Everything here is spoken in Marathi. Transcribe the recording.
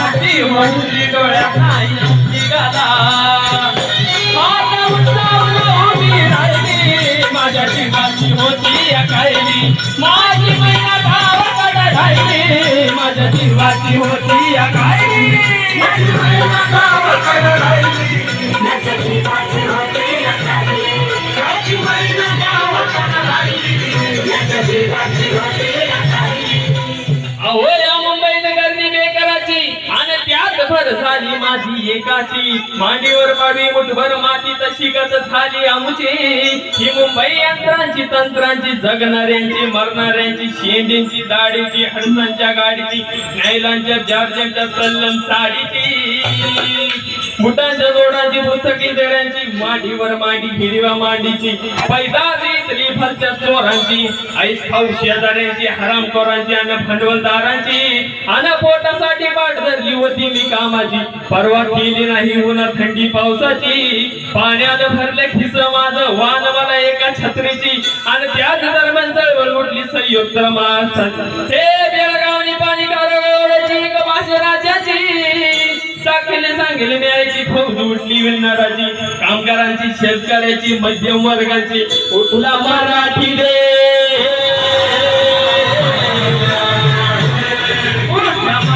माझी होती म्हणजे डोळ्यात नाही निघाला माझ्या जीवाची होती या माझी राहिली. माझ्या जीवाची होती या माझी राहिली. माझ्या जीवाची होती माझी राहिली. माझ्या जीवाची होती भर झाली माझी एकाची. मांडीवर पाडवी मुठभर माती तशी गत झाली आमची. ही मुंबई यंत्रांची तंत्रांची जगणाऱ्यांची मरणाऱ्यांची शेंडींची दाढीची हडसांच्या गाडीची नैलांच्या जॉर्जनच्या तल्लम साडीची. बुटांच्या जोडांची पुस्तकी देण्याची मांडीवर मांडी हिरव्या मांडीची. पैदारी इथली फलत्या चोरांची. आई खाऊ शेजाऱ्यांची हरामखोरांची आणि भांडवलदारांची. आणि पोटासाठी वाट धरली होती मी कामाची. परवा केली नाही उन्हा थंडी पावसाची. पाण्यात भरले खिस माझं वान मला एका छत्रीची. आणि त्याच दरम्यान चळवळ उठली संयुक्त महाराष्ट्रात हे बेळगावनी पाणी कारवाची कमाशी राज्याची साखीने सांगेल न्यायाची फौज उठली विणाराची कामगारांची शेतकऱ्याची मध्यम वर्गाची तुला मराठी